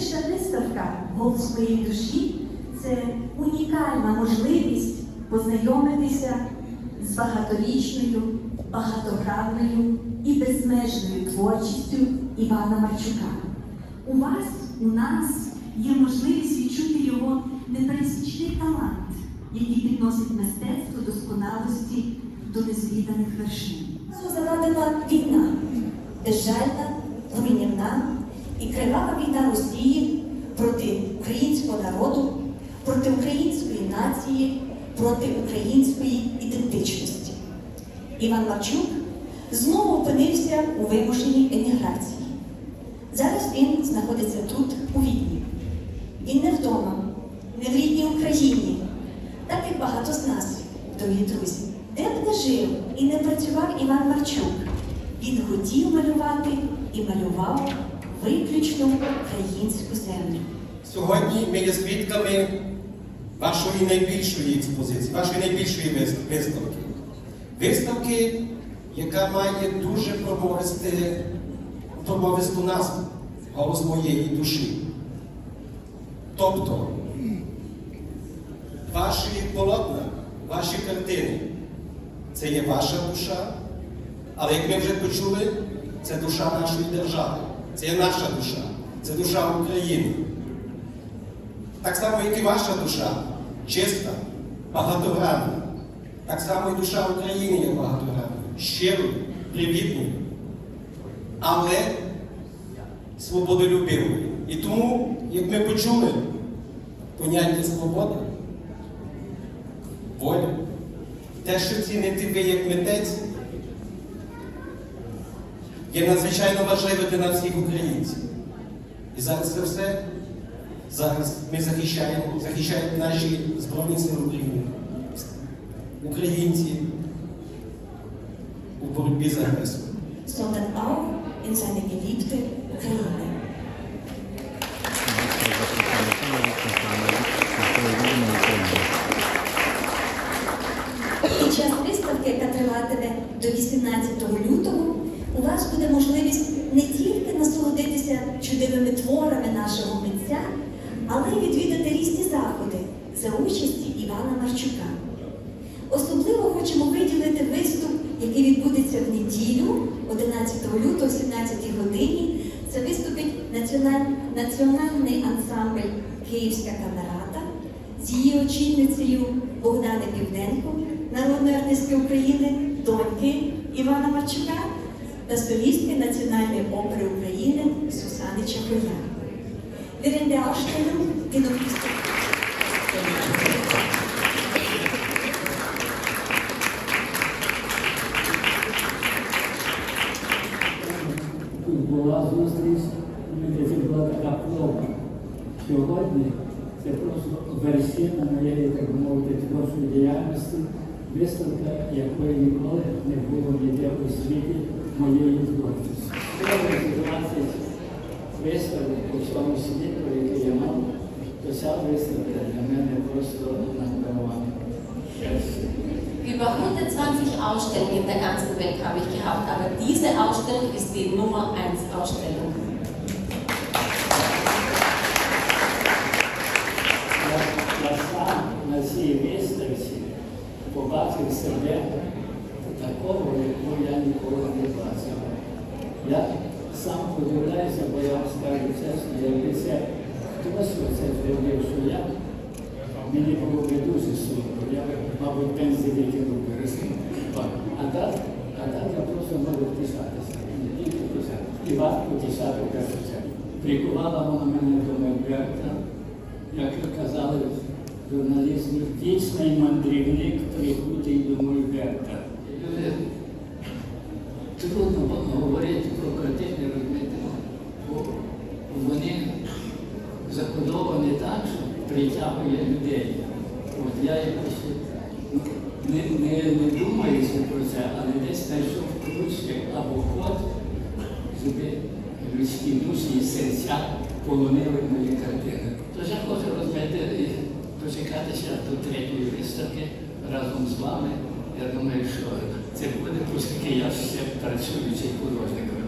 Сьогоднішня виставка Голос моєї душі це унікальна можливість познайомитися з багаторічною, багатогранною і безмежною творчістю Івана Марчука. У вас, у нас є можливість відчути його непересічний талант, який підносить мистецтво досконалості до незвіданих вершин. Завадила війна, безжальна, руйнівна і кривава війна Росії проти українського народу, проти української нації, проти української ідентичності. Іван Марчук знову опинився у вимушеній еміграції. Зараз він знаходиться тут, у Відні. Він не вдома, не в рідній Україні, так як багато з нас, дорогі друзі. Де б не жив і не працював Іван Марчук, він хотів малювати і малював виключно українську землю. Сьогодні ми є свідками вашої найбільшої експозиції, вашої найбільшої виставки. Виставки, яка має дуже промовисту назву голос моєї душі. Тобто, ваші полотна, ваші картини це є ваша душа, але як ми вже почули, це душа нашої держави, це є наша душа, це душа України. Так само, як і ваша душа, чиста, багатогранна. Так само і душа України є багатогранною, щирою, привітною, але свободолюбивою. І тому, як ми почули, поняття свобода, воля, те, що ціните ви як митець, є надзвичайно важливо для нас всіх українців. І зараз це все Зараз ми захищаємо, захищають наші Збройні Сили України, українці у боротьбі з агресором. sondern auch in seine geliebte Ukraine. Під час виставки, яка триватиме до 18 лютого, у вас буде можливість не тільки насолодитися чудовими творами нашого митця, але й відвідати різні заходи за участі Івана Марчука. Особливо хочемо виділити виступ, який відбудеться в неділю, 11 лютого, о 17 годині. Це виступить національ- національний ансамбль Київська камерата з її очільницею Богдани Південко, народної артистки України, доньки Івана Марчука та солістки Національної опери України Сусани Чахоян. Während der Ausstellung, die Тут була зустріч, це була така проба. Сьогодні це просто вершина моєї, так мовити, творчої діяльності, виставка, якої ніколи не було ніде у світі mojej zgodni. Organizacije predstave u svom svijetu i imam, to sad predstave za mene prosto nadavanje. Über 120 Ausstellungen in der ganzen Welt habe ich gehabt, aber diese Ausstellung ist die Nummer 1 Ausstellung. Das war, als sie im Österreich, wo Batik Serbien такого, якого я ніколи не бачив. Я сам подивляюся, бо я вам скажу чесно, якби це хтось це зробив, що я, мені було б дуже сумно. Я, мабуть, пензі викинув би. А так, а так я просто можу втішатися. І вас потішати першу. Прикувала вона мене до Мольберта, як казали журналісти, вічний мандрівник прикутий до Мольберта. Люди, Трудно говорити про картини, розумієте, бо вони закодовані так, що притягує людей. От я якось не, не, не думаю про це, але десь знайшов ключик або код, щоб людські душі і серця полонили мої картини. Тож я хочу і дочекатися до третьої виставки разом з вами. Я думаю, що це буде, оскільки я ще працюючий художник.